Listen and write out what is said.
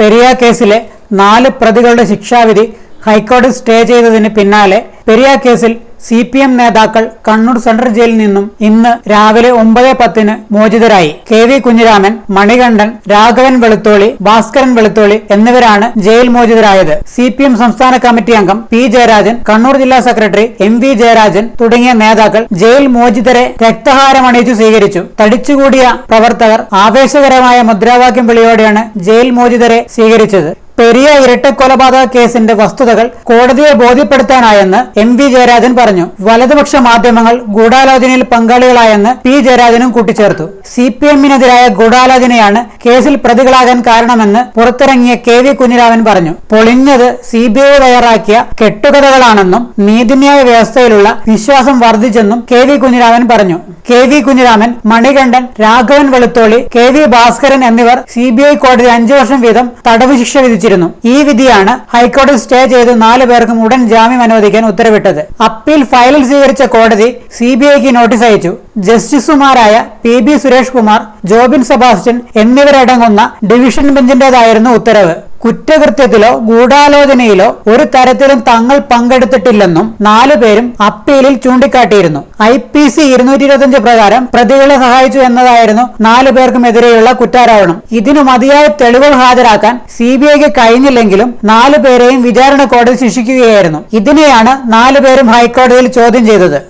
പെരിയ കേസിലെ നാല് പ്രതികളുടെ ശിക്ഷാവിധി ഹൈക്കോടതി സ്റ്റേ ചെയ്തതിന് പിന്നാലെ പെരിയ കേസിൽ സി പി എം നേതാക്കൾ കണ്ണൂർ സെൻട്രൽ ജയിലിൽ നിന്നും ഇന്ന് രാവിലെ ഒമ്പത് പത്തിന് മോചിതരായി. കെ വി കുഞ്ഞിരാമൻ മണികണ്ഠൻ രാഘവൻ വെളുത്തോളി ഭാസ്കരൻ വെളുത്തോളി എന്നിവരാണ് ജയിൽ മോചിതരായത്. സി പി എം സംസ്ഥാന കമ്മിറ്റി അംഗം പി ജയരാജൻ കണ്ണൂർ ജില്ലാ സെക്രട്ടറി എം വി ജയരാജൻ തുടങ്ങിയ നേതാക്കൾ ജയിൽ മോചിതരെ രക്തഹാരമണിയിച്ചു സ്വീകരിച്ചു. തടിച്ചുകൂടിയ പ്രവർത്തകർ ആവേശകരമായ മുദ്രാവാക്യം വിളിയോടെയാണ് ജയിൽ മോചിതരെ സ്വീകരിച്ചത്. പെരിയ ഇരട്ടക്കൊലപാതക കേസിന്റെ വസ്തുതകൾ കോടതിയെ ബോധ്യപ്പെടുത്താനായെന്ന് എം വി ജയരാജൻ പറഞ്ഞു. വലതുപക്ഷ മാധ്യമങ്ങൾ ഗൂഢാലോചനയിൽ പങ്കാളികളായെന്ന് പി ജയരാജനും കൂട്ടിച്ചേർത്തു. സി പി എമ്മിനെതിരായ ഗൂഢാലോചനയാണ് കേസിൽ പ്രതികളാകാൻ കാരണമെന്ന് പുറത്തിറങ്ങിയ കെ വി കുഞ്ഞിരാമൻ പറഞ്ഞു. പൊളിഞ്ഞത് സി ബി ഐ തയ്യാറാക്കിയ കെട്ടുകഥകളാണെന്നും നീതിന്യായ വ്യവസ്ഥയിലുള്ള വിശ്വാസം വർദ്ധിച്ചെന്നും കെ വി കുഞ്ഞിരാമൻ പറഞ്ഞു. K V Kunhiraman Manikandan Raghavan Velutholi K V Bhaskaran എന്നിവർ സി ബി ഐ കോടതി അഞ്ചു വർഷം വീതം തടവ് ശിക്ഷ വിധിച്ചിരുന്നു. ഈ വിധിയാണ് ഹൈക്കോടതി സ്റ്റേ ചെയ്ത് നാലു പേർക്കും ഉടൻ ജാമ്യം അനുവദിക്കാൻ ഉത്തരവിട്ടത്. അപ്പീൽ ഫയലിൽ സ്വീകരിച്ച കോടതി സി ബി ഐക്ക് നോട്ടീസ് അയച്ചു. ജസ്റ്റിസുമാരായ P B Suresh Kumar Jobin Sebastian എന്നിവരടങ്ങുന്ന ഡിവിഷൻ ബെഞ്ചിന്റേതായിരുന്നു ഉത്തരവ്. കുറ്റകൃത്യത്തിലോ ഗൂഢാലോചനയിലോ ഒരു തരത്തിലും തങ്ങൾ പങ്കെടുത്തിട്ടില്ലെന്നും നാലുപേരും അപ്പീലിൽ ചൂണ്ടിക്കാട്ടിയിരുന്നു. ഐ പി സി ഇരുന്നൂറ്റി ഇരുപത്തിയഞ്ച് പ്രകാരം പ്രതികളെ സഹായിച്ചു എന്നതായിരുന്നു നാലു പേർക്കുമെതിരെയുള്ള കുറ്റാരോപണം. ഇതിനു മതിയായ തെളിവുകൾ ഹാജരാക്കാൻ സി ബി ഐക്ക് കഴിഞ്ഞില്ലെങ്കിലും നാലു പേരെയും വിചാരണ കോടതി ശിക്ഷിക്കുകയായിരുന്നു. ഇതിനെയാണ് നാലുപേരും ഹൈക്കോടതിയിൽ ചോദ്യം ചെയ്തത്.